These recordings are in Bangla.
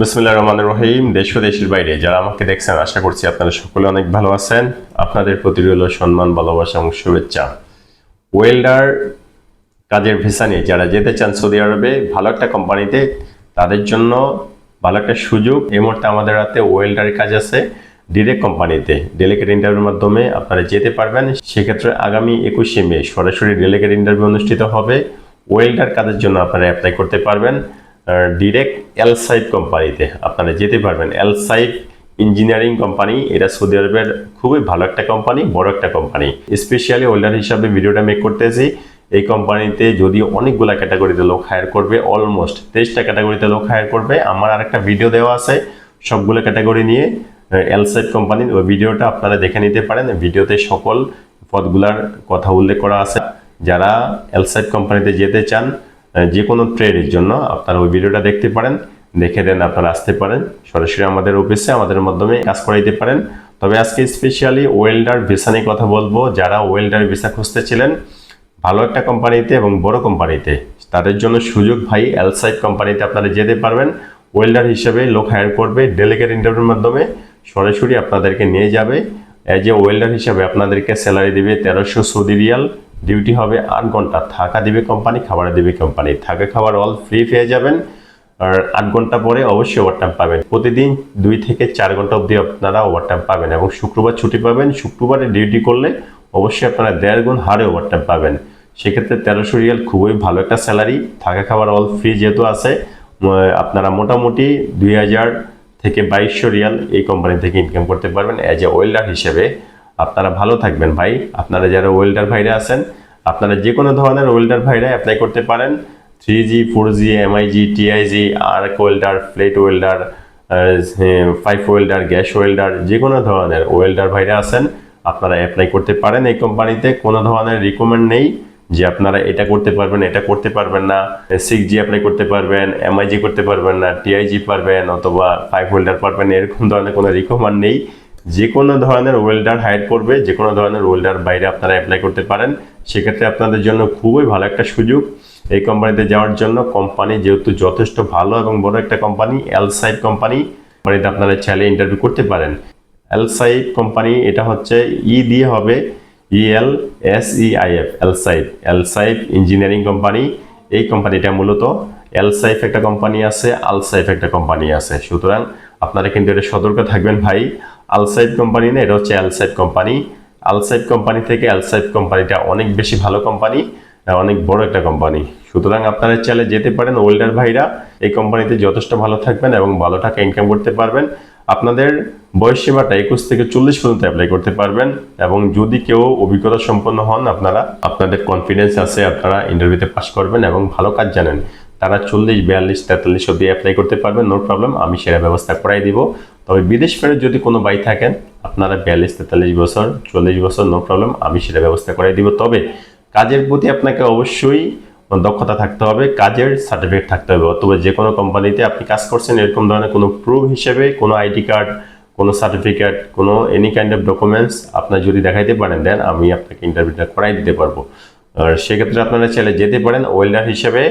বিসমুল্লাহ রহমান রহিম, দেশ ও দেশের বাইরে। যারা আমাকে দেখছেন, আশা করছি আপনারা সকলে অনেক ভালো আছেন। আপনাদের প্রতি রইল সম্মান, ভালোবাসা এবং শুভেচ্ছা। ওয়েল্ডার কাজের ভিসা নিয়ে যারা যেতে চান সৌদি আরবে, ভালো একটা কোম্পানিতে, তাদের জন্য ভালো একটা সুযোগ। এই মুহূর্তে আমাদের হাতে ওয়েল্ডারের কাজ আছে ডিরেক্ট কোম্পানিতে। ডেলিগেট ইন্টারভিউর মাধ্যমে আপনারা যেতে পারবেন। সেক্ষেত্রে আগামী একুশে মে সরাসরি ডেলিগেট ইন্টারভিউ অনুষ্ঠিত হবে। ওয়েল্ডার কাজের জন্য আপনারা অ্যাপ্লাই করতে পারবেন। ডিরেক্ট এল সাইড কোম্পানিতে আপনারা যেতে পারবেন। এল সাইড ইঞ্জিনিয়ারিং কোম্পানি এটা সৌদি আরবের খুবই ভালো একটা কোম্পানি বড় একটা কোম্পানি স্পেশালি ওয়েল্ডার হিসাবে ভিডিওটা মেক করতেছি। এই কোম্পানিতে যদি অনেকগুলো ক্যাটাগরিতে লোক হায়ার করবে অলমোস্ট তেইশটা ক্যাটাগরিতে লোক হায়ার করবে, আমার আর একটা ভিডিও দেওয়া আছে সবগুলো ক্যাটাগরি নিয়ে। এল সাইড কোম্পানির ওই ভিডিওটা আপনারা দেখে নিতে পারেন। ভিডিওতে সকল পদগুলার কথা উল্লেখ করা আছে। যারা এল সাইড কোম্পানিতে যেতে চান যে কোনো ট্রেডের জন্য আপনারা ওই ভিডিওটা দেখতে পারেন, দেখে দেন আপনারা আসতে পারেন। সরাসরি আমাদের অফিসে আমাদের মাধ্যমে কাজ করাইতে পারেন। তবে আজকে স্পেশালি ওয়েল্ডার ভিসা নিয়ে কথা বলব। যারা ওয়েল্ডার ভিসা খুঁজতেছিলেন, ভালো একটা কোম্পানিতে এবং বড় কোম্পানিতে তাদের জন্য সুযোগ ভাই এলসাইড কোম্পানিতে আপনারা যেতে পারবেন। ওয়েল্ডার হিসেবে লোক হায়ার করবে ডেলিগেট ইন্টারভিউর মাধ্যমে, সরাসরি আপনাদেরকে নিয়ে যাবে। অ্যাজ এ ওয়েল্ডার হিসাবে আপনাদেরকে স্যালারি দেবে তেরোশো সৌদি রিয়াল। ডিউটি হবে আট ঘণ্টা। থাকা দিবে কোম্পানি খাবার দিবে কোম্পানি থাকা খাবার অল ফ্রি পেয়ে যাবেন। আর আট ঘণ্টা পরে অবশ্যই ওভারটাইম পাবেন। প্রতিদিন দুই থেকে চার ঘণ্টা অবধি আপনারা ওভারটাইম পাবেন এবং শুক্রবার ছুটি পাবেন। শুক্রবারে ডিউটি করলে অবশ্যই আপনারা দেড় গুণ হারে ওভারটাইম পাবেন। সেক্ষেত্রে তেরোশো রিয়াল খুবই ভালো একটা স্যালারি থাকা খাবার অল ফ্রি যেহেতু আছে আপনারা মোটামুটি দুই হাজার থেকে বাইশশো রিয়াল এই কোম্পানি থেকে ইনকাম করতে পারবেন অ্যাজ এ ওয়েল্ডার হিসেবে। আপনারা ভালো থাকবেন ভাই। আপনারা যারা ওয়েল্ডার ভাইরা আছেন, আপনারা যে কোনো ধরনের ওয়েল্ডার ভাইরা অ্যাপ্লাই করতে পারেন। Three G four G MIG TIG arc welder flat welder pipe welder gas welder যে কোনো ধরনের ওয়েল্ডার ভাইরা আছেন, আপনারা অ্যাপ্লাই করতে পারেন এই কোম্পানিতে কোনো ধরনের রিকমেন্ড নেই যে আপনারা এটা করতে পারবেন, এটা করতে পারবেন না। সিক্স জি অ্যাপ্লাই করতে পারবেন এমআইজি করতে পারবেন না টিআইজি পারবেন, অথবা ফাইভ হোল্ডার পারবেন, এরকম ধরনের কোনো রিকমেন্ড নেই। যে কোনো ধরনের ওয়েল্ডার হায়ার করবে যে কোনো ধরনের ওয়েল্ডার বাইরে আপনারা অ্যাপ্লাই করতে পারেন। সেক্ষেত্রে আপনাদের জন্য খুবই ভালো একটা সুযোগ এই কোম্পানিতে যাওয়ার জন্য। কোম্পানি যেহেতু যথেষ্ট ভালো এবং বড় একটা কোম্পানি এলসাইড কোম্পানি কোম্পানিতে আপনারা চাইলে ইন্টারভিউ করতে পারেন। এলসাইড কোম্পানি এটা হচ্ছে ই দিয়ে হবে EL S E I F El Seif El Seif engineering company এই কোম্পানিটা মূলত এলসাইফ একটা কোম্পানি আছে আলসাইফ একটা কোম্পানি আছে। সুতরাং আপনারা কিন্তু এটা সতর্ক থাকবেন ভাই। আলসাইফ কোম্পানি না, এটা হচ্ছে এলসাইফ কোম্পানি আলসাইফ কোম্পানি থেকে এলসাইফ কোম্পানিটা অনেক বেশি ভালো কোম্পানি অনেক বড় একটা কোম্পানি সুতরাং আপনারা চাইলে যেতে পারেন, ওয়েল্ডার ভাইরা এই কোম্পানিতে যথেষ্ট ভালো থাকবেন এবং ভালো টাকা ইনকাম করতে পারবেন। আপনাদের বয়স সীমাটা একুশ থেকে চল্লিশ পর্যন্ত অ্যাপ্লাই করতে পারবেন এবং যদি কেউ অভিজ্ঞতা সম্পন্ন হন, আপনারা, আপনাদের কনফিডেন্স আছে, আপনারা ইন্টারভিউতে পাস করবেন এবং ভালো কাজ জানেন। তারা চল্লিশ, বিয়াল্লিশ, তেতাল্লিশ অব্দি অ্যাপ্লাই করতে পারবেন নো প্রবলেম আমি সেরা ব্যবস্থা করাই দিব। তবে বিদেশ ফেরত যদি কোনো বাই থাকেন, আপনারা বিয়াল্লিশ, তেতাল্লিশ বছর, চল্লিশ বছর নো প্রবলেম আমি সেটা ব্যবস্থা করাই দিব। তবে কাজের প্রতি আপনাকে অবশ্যই দক্ষতা থাকতে হবে, কাজের সার্টিফিকেট থাকতে হবে। অথবা যে কোনো কোম্পানিতে আপনি কাজ করছেন, এরকম ধরনের কোনো প্রুফ হিসেবে কোনো আইডি কার্ড কোনো সার্টিফিকেট কোনো এনি কাইন্ড অফ ডকুমেন্টস আপনার যদি দেখাইতে পারেন দেন আমি আপনাকে ইন্টারভিউটা করাই দিতে পারব। আর সেক্ষেত্রে আপনারা চাইলে যেতে পারেন ওয়েল্ডার হিসেবে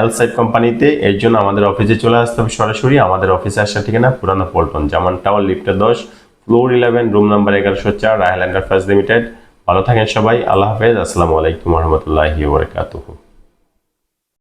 এল সাইড কোম্পানিতে এর জন্য আমাদের অফিসে চলে আসতে হবে সরাসরি। আমাদের অফিসে আসার ঠিকানা পুরানো পল্টন জামান টাওয়ার লিফটার দশ ফ্লোর ইলেভেন রুম নাম্বার এগারোশো চার রাহেল এন্টারপ্রাইজ লিমিটেড ভালো থাকেন সবাই, আল্লাহ হাফেজ। আসসালামু আলাইকুম রহমতুল্লাহি ওবরাকাতুহু